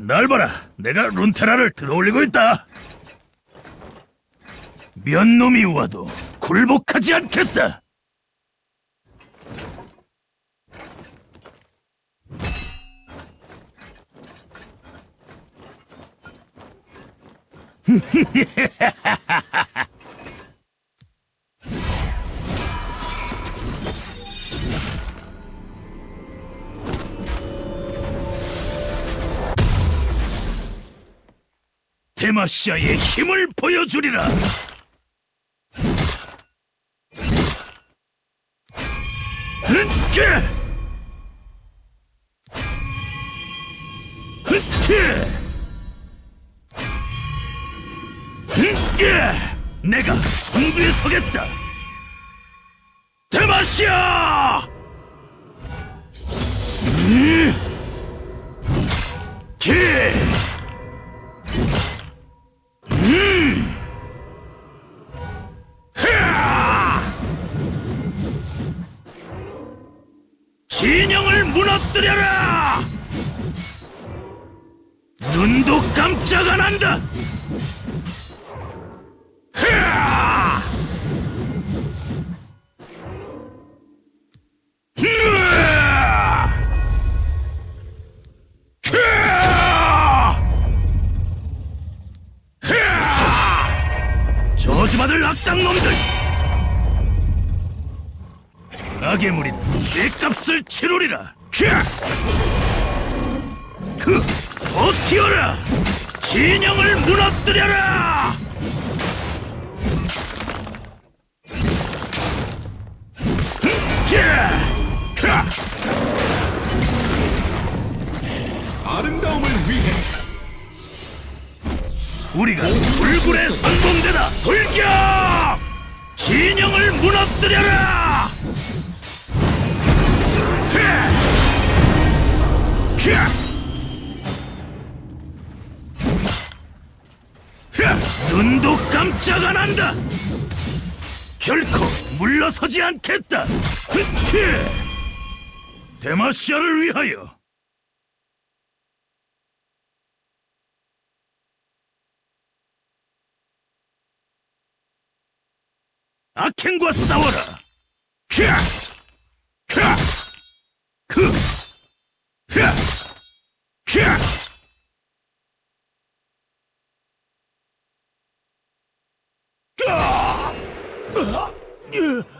날 봐라. 내가 룬테라를 들어올리고 있다. 몇 놈이 와도 굴복하지 않겠다. 데마시아의 힘을 보여주리라. 흐께! 흐께! 흐께! 내가 선두에 서겠다. 데마시아! 음! 게! 진영을 무너뜨려라! 눈도 깜짝 안 한다! 저주받을 악당놈들! 악의 무리는 죄값을 치르리라. 캬! 그 버티어라. 진영을 무너뜨려라. 캬! 캬! 아름다움을 위해 우리가 불굴의 선봉대다. 돌격! 진영을 무너뜨려라. 눈도 깜짝 안 한다. 결코 물러서지 않겠다. 흐 데마시아를 위하여. 아켄과 싸워라. 캬! 캬! 크! 캬! 캬! 아! 으아! 으, 아!